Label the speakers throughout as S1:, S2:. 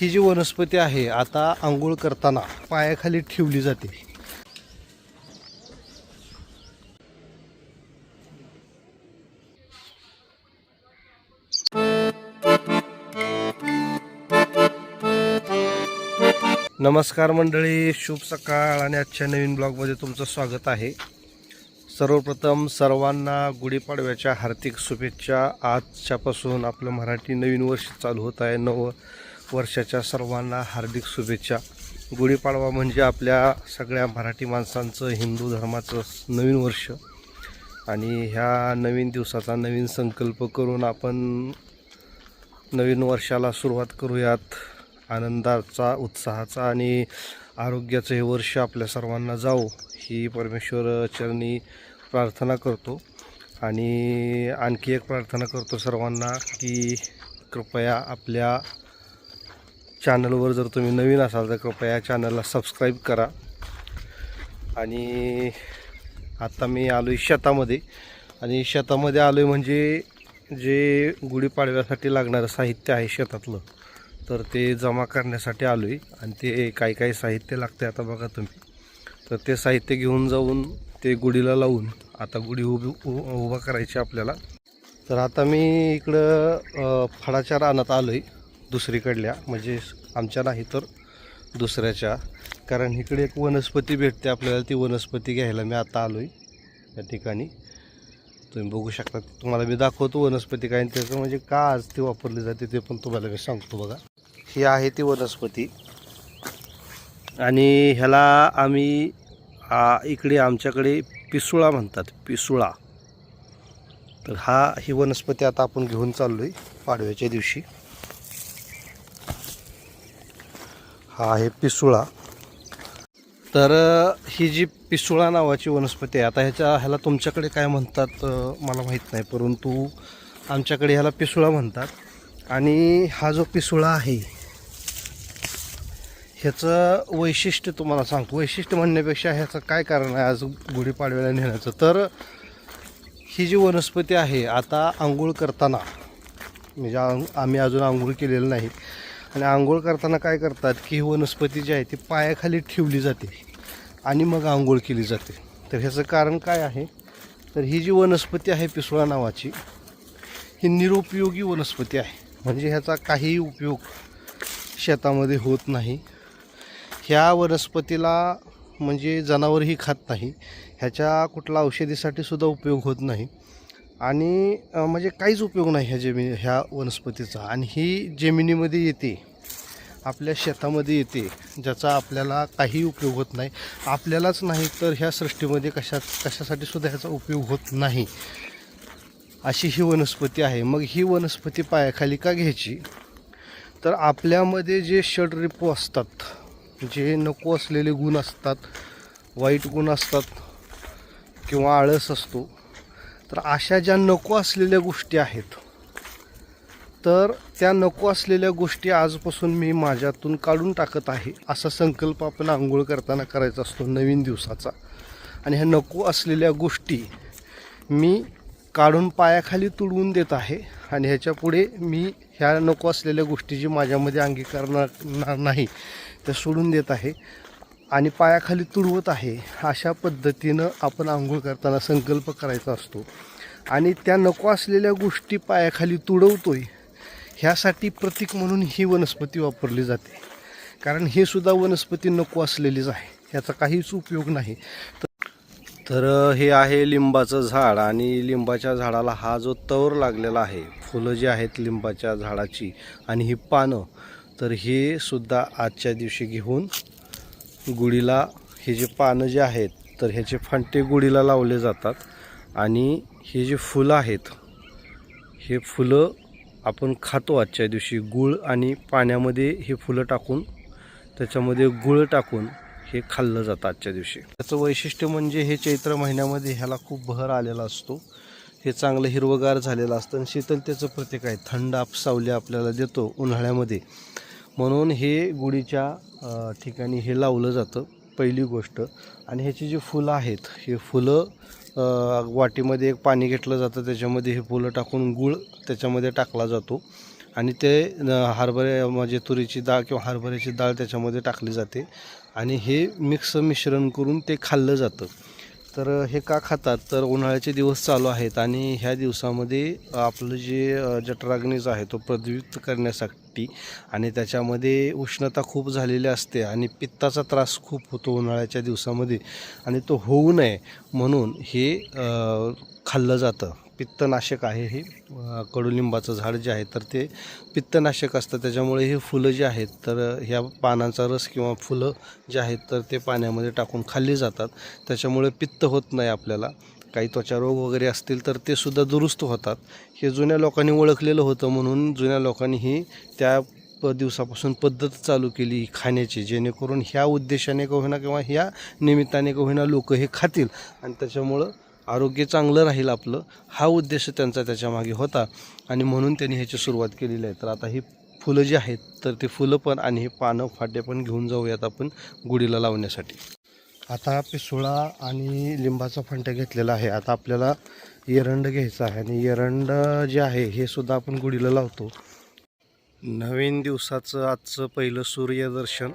S1: ही जी वनस्पती आहे आता आंघोळ करताना पायाखाली ठेवली जाते. नमस्कार मंडळी शुभ सकाळ आणि आजच्या नवीन ब्लॉगमध्ये तुमचं स्वागत आहे. सर्वप्रथम सर्वांना गुढीपाडव्याच्या हार्दिक शुभेच्छा. आजच्यापासून आपलं मराठी नवीन वर्ष चालू होत आहे. नव वर्षाच्या सर्वांना हार्दिक शुभेच्छा. गुढीपाडवा म्हणजे आपल्या सगळ्या मराठी माणसांचं हिंदू धर्माचं नवीन वर्ष. आणि ह्या नवीन दिवसाचा नवीन संकल्प करून आपण नवीन वर्षाला सुरुवात करूयात. आनंदाचा उत्साहाचा आणि आरोग्याचं हे वर्ष आपल्या सर्वांना जावो ही परमेश्वर चरणी प्रार्थना करतो. आणि आणखी एक प्रार्थना करतो सर्वांना की कृपया आपल्या चॅनलवर जर तुम्ही नवीन असाल तर कृपया चॅनलला सबस्क्राईब करा. आणि आता मी आलो आहे शेतामध्ये. आणि शेतामध्ये आलो आहे म्हणजे जे गुढीपाडव्यासाठी लागणारं साहित्य आहे शेतातलं तर ते जमा करण्यासाठी आलो आहे आणि ते काही काही साहित्य लागते आता बघा तुम्ही. तर ते साहित्य घेऊन जाऊन ते गुढीला लावून आता गुढी उभी उ- उभा करायची आपल्याला. तर आता मी इकडं फळाच्या रानात आलो आहे दुसरीकडल्या म्हणजे आमच्या नाही तर दुसऱ्याच्या. कारण इकडे एक वनस्पती भेटते आपल्याला ती वनस्पती घ्यायला मी आता आलो आहे या ठिकाणी. तुम्ही बघू शकता तुम्हाला मी दाखवतो वनस्पती काय त्याचं म्हणजे का आज ती वापरली जाते ते पण तुम्हाला मी सांगतो बघा. ही आहे ती वनस्पती. आणि ह्याला आम्ही इकडे आमच्याकडे पिसुळा म्हणतात पिसुळा. तर हा ही वनस्पती आता आपण घेऊन चाललो आहे पाडव्याच्या दिवशी. हा आहे पिसुळा. तर ही जी पिसुळा नावाची वनस्पती आहे आता ह्याच्या ह्याला तुमच्याकडे काय म्हणतात मला माहीत नाही परंतु आमच्याकडे ह्याला पिसुळा म्हणतात. आणि हा जो पिसुळा आहे ह्याचं वैशिष्ट्य तुम्हाला सांगतो. वैशिष्ट्य म्हणण्यापेक्षा ह्याचं काय कारण आहे आज गुढीपाडव्याला नेण्याचं? तर ही जी वनस्पती आहे आता आंघोळ करताना म्हणजे आम्ही अजून आंघोळ केलेलं नाही आणि आंघोळ करताना काय करतात की ही वनस्पती जी आहे ती पायाखाली ठेवली जाते आणि मग आंघोळ केली जाते. तर ह्याचं कारण काय आहे? तर ही जी वनस्पती आहे पिसुळा नावाची ही निरुपयोगी वनस्पती आहे. म्हणजे ह्याचा काहीही उपयोग शेतामध्ये होत नाही. ह्या वनस्पतीला म्हणजे जनावरही खात नाही. ह्याच्या कुठला औषधीसाठी सुद्धा उपयोग होत नाही. आणि म्हणजे काहीच उपयोग नाही ह्या जमिनी ह्या वनस्पतीचा. आणि ही जमिनीमध्ये येते आपल्या शेतामध्ये येते ज्याचा आपल्याला काही उपयोग होत नाही. आपल्यालाच नाही तर ह्या सृष्टीमध्ये कशा कशासाठी सुद्धा ह्याचा उपयोग होत नाही. अशी ही वनस्पती आहे. मग ही वनस्पती पायाखाली का घ्यायची? तर आपल्यामध्ये जे षडरिपू असतात जे नको असलेले गुण असतात वाईट गुण असतात किंवा आळस असतो तर अशा ज्या नको असलेल्या गोष्टी आहेत तर त्या नको असलेल्या गोष्टी आजपासून मी माझ्यातून काढून टाकत आहे असा संकल्प आपण आंघोळ करताना करायचा असतो नवीन दिवसाचा. आणि ह्या नको असलेल्या गोष्टी मी काढून पायाखाली तुडवून देत आहे आणि ह्याच्यापुढे मी ह्या नको असलेल्या गोष्टी जी माझ्यामध्ये अंगीकारणार नाही त्या सोडून देत आहे. आणि पायाखाली तुडवत आहे अशा पद्धतीनं आपण आंघोळ करताना संकल्प करायचा असतो. आणि त्या नको असलेल्या गोष्टी पायाखाली तुडवतोय ह्यासाठी प्रतीक म्हणून ही वनस्पती वापरली जाते. कारण हे सुद्धा वनस्पती नको असलेलीच आहे ह्याचा काहीच उपयोग नाही. तर हे आहे लिंबाचं झाड आणि लिंबाच्या झाडाला हा जो तवर लागलेला आहे फुलं जी आहेत लिंबाच्या झाडाची आणि ही पानं तर हे सुद्धा आजच्या दिवशी घेऊन गुढीला हे जे पानं जे आहेत तर ह्याचे फांटे गुढीला लावले जातात. आणि हे जे फुलं आहेत हे फुलं आपण खातो आजच्या दिवशी. गुळ आणि पाण्यामध्ये हे फुलं टाकून त्याच्यामध्ये गुळ टाकून हे खाल्लं जातं आजच्या दिवशी. त्याचं वैशिष्ट्य म्हणजे हे चैत्र महिन्यामध्ये ह्याला खूप बहर आलेला असतो. हे चांगलं हिरवगार झालेलं असतं आणि शीतलतेचं प्रतीक आहे. थंड आप सावली आपल्याला देतो उन्हाळ्यामध्ये. म्हणून हे गुढीच्या ठिकाणी हे लावलं जातं पहिली गोष्ट. आणि ह्याची जी फुलं आहेत हे फुलं वाटीमध्ये एक पाणी घेतलं जातं त्याच्यामध्ये हे फुलं टाकून गूळ त्याच्यामध्ये टाकला जातो. आणि ते हरभरे म्हणजे तुरीची डाळ किंवा हरभऱ्याची डाळ त्याच्यामध्ये टाकली जाते. आणि हे मिक्स मिश्रण करून ते खाल्लं जातं. तर हे का खातात? तर उन्हाळ्याचे दिवस चालू आहेत आणि ह्या दिवसामध्ये आपलं जे जठराग्नीज आहे तो प्रद्युत करण्यासाठी आणि त्याच्यामध्ये उष्णता खूप झालेली असते आणि पित्ताचा त्रास खूप होतो उन्हाळ्याच्या दिवसामध्ये आणि तो होऊ नये म्हणून हे खाल्लं जातं. पित्तनाशक आहे हे कडुलिंबाचं झाड जे आहे तर ते पित्तनाशक असतं. त्याच्यामुळे हे फुलं जी आहेत तर ह्या पानांचा रस किंवा फुलं जे आहेत तर ते पाण्यामध्ये टाकून खाल्ली जातात. त्याच्यामुळे पित्त होत नाही आपल्याला. काही त्वचा रोग वगैरे असतील तर ते सुद्धा दुरुस्त होतात. हे जुन्या लोकांनी ओळखलेलं होतं म्हणून जुन्या लोकांनी ही त्या प दिवसापासून पद्धत चालू केली खाण्याची जेणेकरून ह्या उद्देशाने का होईना किंवा ह्या निमित्ताने का होईना लोक हे खातील. आणि त्याच्यामुळं आरोग्य चांगलं राहील आपलं हा उद्देश त्यांचा त्याच्यामागे होता. आणि म्हणून त्यांनी ह्याची सुरुवात केलेली आहे. तर आता ही फुलं जी आहेत तर ती फुलं पण आणि हे पानं फाटे पण घेऊन जाऊयात आपण गुढीला लावण्यासाठी. आता पिसुळा आणि लिंबाचा फंटा घेतलेला आहे. आता आपल्याला एरंड घ्यायचं आहे आणि एरंड जे आहे हे सुद्धा आपण गुढीला लावतो. नवीन दिवसाचं आजचं पहिलं सूर्यदर्शन.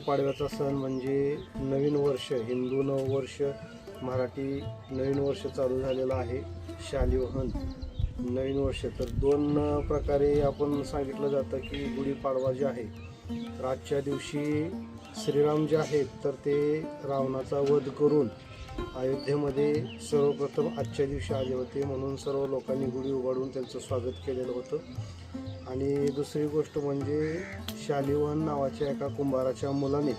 S1: गुढीपाडव्याचा सण म्हणजे नवीन वर्ष हिंदू नववर्ष मराठी नवीन वर्ष चालू झालेलं आहे शालिवहन नवीन वर्ष तर दोन प्रकारे आपण सांगितलं जातं की गुढीपाडवा जे आहे तर आजच्या दिवशी श्रीराम जे आहेत तर ते रावणाचा वध करून अयोध्येमध्ये सर्वप्रथम आजच्या दिवशी आले होते म्हणून सर्व लोकांनी गुढी उघडून त्यांचं स्वागत केलेलं होतं. आणि दुसरी गोष्ट म्हणजे शालिवाहन नावाच्या एका कुंभाराच्या मुलाने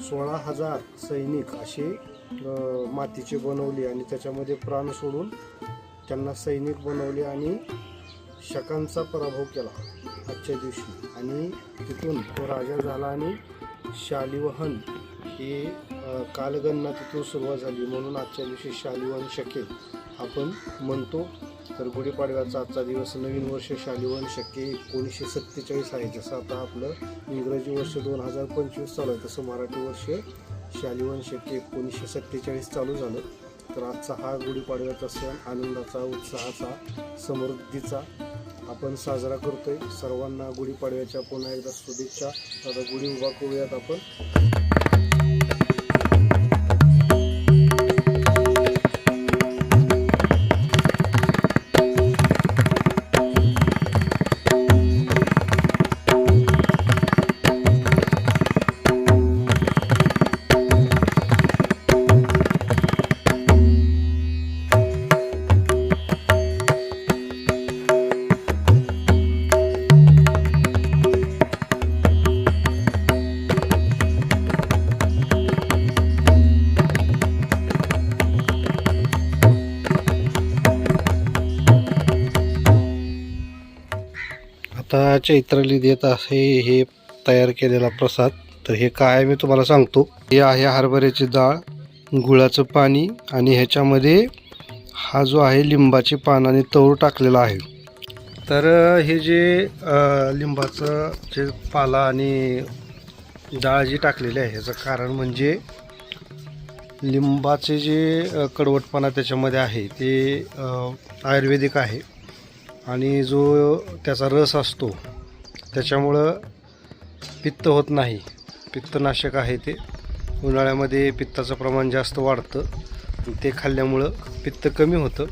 S1: सोळा हजार सैनिक असे मातीची मातीचे बनवले आणि त्याच्यामध्ये प्राण सोडून त्यांना सैनिक बनवले आणि शकांचा पराभव केला आजच्या दिवशी. आणि तिथून तो राजा झाला आणि शालिवाहन हे कालगणना तिथून सुरुवात झाली. म्हणून आजच्या दिवशी शालिवन शके आपण म्हणतो. तर गुढीपाडव्याचा आजचा दिवस नवीन वर्ष शालिवन शके एकोणीसशे सत्तेचाळीस आहे. जसं आता आपलं इंग्रजी वर्ष दोन हजार पंचवीस चालू आहे तसं मराठी वर्ष शालिवन शके एकोणीसशे सत्तेचाळीस चालू झालं. तर आजचा हा गुढीपाडव्याचा सण आनंदाचा उत्साहाचा समृद्धीचा आपण साजरा करतोय. सर्वांना गुढीपाडव्याच्या पुन्हा एकदा शुभेच्छा. आता गुढी उभा करूयात आपण. आता चैत्राली देत आहे हे तयार केलेला प्रसाद. तर हे काय आहे मी तुम्हाला सांगतो. हे आहे हरभऱ्याची डाळ गुळाचं पाणी आणि ह्याच्यामध्ये हा जो आहे लिंबाची पान आणि तवळ टाकलेला आहे. तर हे जे लिंबाचं जे पाला आणि डाळ जी टाकलेली आहे ह्याचं कारण म्हणजे लिंबाचे जे कडवटपणा त्याच्यामध्ये आहे ते आयुर्वेदिक आहे. आणि जो त्याचा रस असतो त्याच्यामुळं पित्त होत नाही. पित्तनाशक आहे ते. उन्हाळ्यामध्ये पित्ताचं प्रमाण जास्त वाढतं. ते खाल्ल्यामुळं पित्त कमी होतं.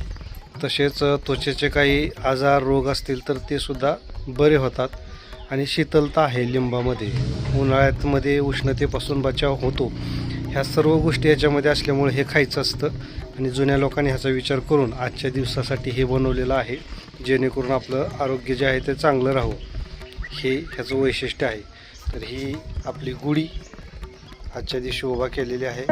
S1: तसेच त्वचेचे काही आजार रोग असतील तर ते सुद्धा बरे होतात. आणि शीतलता आहे लिंबामध्ये. उन्हाळ्यामध्ये उष्णतेपासून बचाव होतो. ह्या सर्व गोष्टी याच्यामध्ये असल्यामुळे हे खायचं असतं. आणि जुन्या लोकांनी ह्याचा विचार करून आजच्या दिवसासाठी हे बनवलेलं आहे. जेणेकरून आपलं आरोग्य जे आहे ते चांगलं राहू. हे ह्याचं वैशिष्ट्य आहे. तर ही आपली गुढी आजच्या दिवशी उभा केलेली आहे.